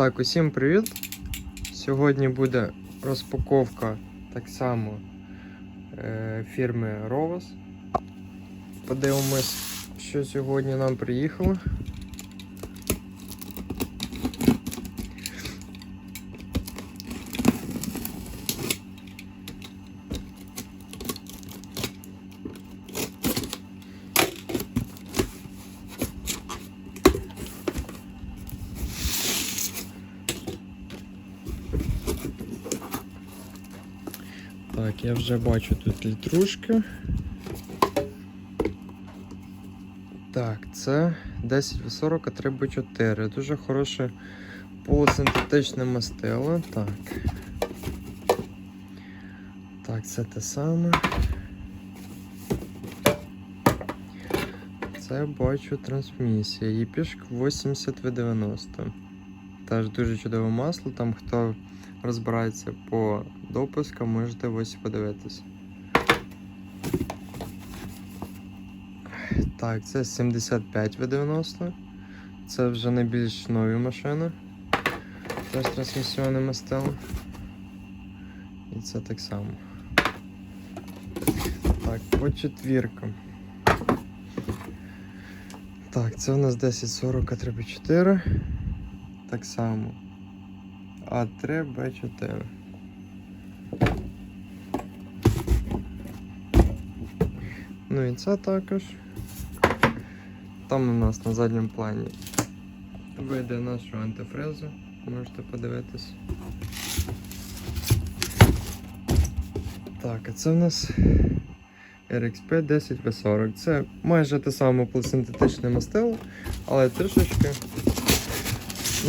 Так, усім привіт! Сьогодні буде розпаковка так само е, фірми Rovas. Подивимось, що сьогодні нам приїхало. Так, я вже бачу тут літрушки. Так, це 10 а 3 б 4 Дуже хороше полусинтетичне мастило. Так. Так, це те саме. Це бачу трансмісія. Єпішк 80 в 90 Теж дуже чудове масло. Там хто розбирається по допускам, можете ось подивитись. Так, це 75 в 90 Це вже найбільш нові машини. Теж трансмісіонне мастило. І це так само. Так, по четвіркам. Так, це у нас 1040 а 4 Так само. А3, Б4. Ну і це також. Там у нас на задньому плані вийде нашу антифрезу, можете подивитись. Так, а це в нас RXP 10V40. Це майже те саме полусинтетичне мастило, але трішечки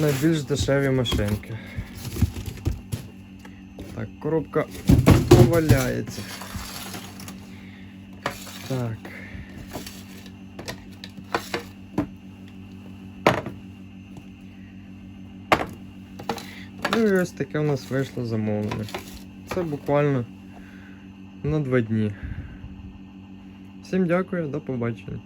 на більш дешеві машинки. Так, коробка поваляється. Так. Ну і ось таке у нас вийшло замовлення. Це буквально на два дні. Всім дякую, до побачення.